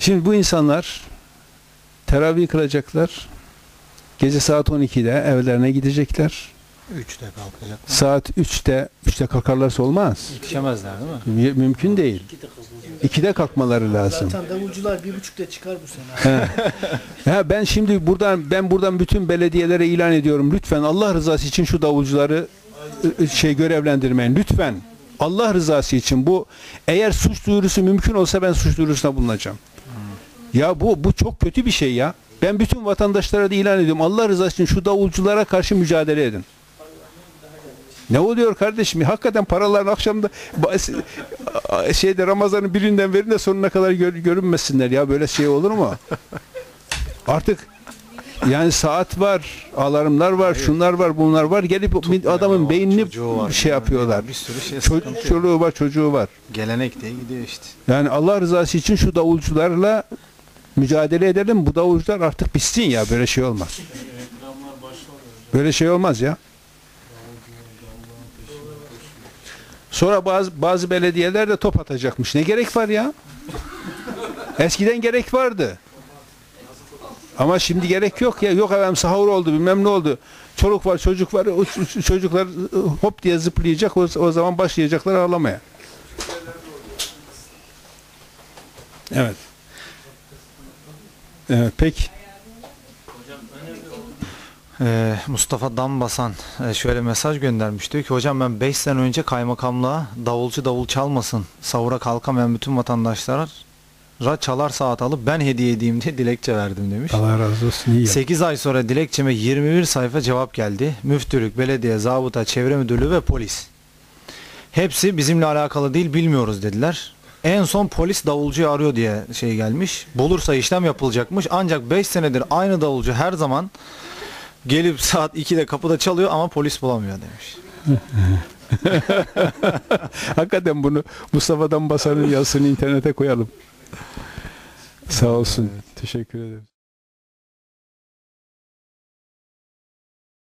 Şimdi bu insanlar teravih kılacaklar. Gece saat 12'de evlerine gidecekler. Üçte kalkacak. Saat 3'te 3'te kalkarlarsa olmaz. Yetişemezler değil mi? Mümkün değil. 2'de kalkmaları lazım. Zaten davulcular bir buçukta çıkar bu sene. Ha, ben şimdi buradan ben buradan bütün belediyelere ilan ediyorum. Lütfen Allah rızası için şu davulcuları şey görevlendirmeyin. Lütfen. Allah rızası için bu eğer suç duyurusu mümkün olsa ben suç duyurusuna bulunacağım. Ya bu bu çok kötü bir şey ya. Ben bütün vatandaşlara da ilan ediyorum. Allah rızası için şu davulculara karşı mücadele edin. Ne oluyor kardeşim? Hakikaten paraların akşamda şeyde Ramazan'ın birinden verin de sonuna kadar gör- görünmesinler ya böyle şey olur mu? Artık yani saat var, alarmlar var, şunlar var, bunlar var. Gelip adamın o beynini çocuğu var, şey yapıyorlar. Bir sürü şey Ço- çoluğu var, çocuğu var. Gelenek diye gidiyor işte. Yani Allah rızası için şu davulcularla mücadele edelim. Bu davulcular artık bitsin ya. Böyle şey olmaz. Böyle şey olmaz ya. Sonra bazı bazı belediyeler de top atacakmış. Ne gerek var ya? Eskiden gerek vardı. Ama şimdi gerek yok ya. Yok efendim sahur oldu bilmem ne oldu. Çoluk var çocuk var. O çocuklar hop diye zıplayacak. O, o zaman başlayacaklar ağlamaya. Evet. Evet peki. Ee, Mustafa Dambasan e, şöyle mesaj göndermiş. Diyor ki hocam ben 5 sene önce kaymakamlığa davulcu davul çalmasın. Savura kalkamayan bütün vatandaşlara çalar saat alıp ben hediye edeyim diye dilekçe verdim demiş. Allah razı olsun. iyi 8 ay sonra dilekçeme 21 sayfa cevap geldi. Müftülük, belediye, zabıta, çevre müdürlüğü ve polis. Hepsi bizimle alakalı değil bilmiyoruz dediler. En son polis davulcuyu arıyor diye şey gelmiş. Bulursa işlem yapılacakmış. Ancak 5 senedir aynı davulcu her zaman gelip saat 2'de kapıda çalıyor ama polis bulamıyor demiş. Hakikaten bunu Mustafa'dan Basan'ın yazısını internete koyalım. Sağ olsun. Teşekkür ederim.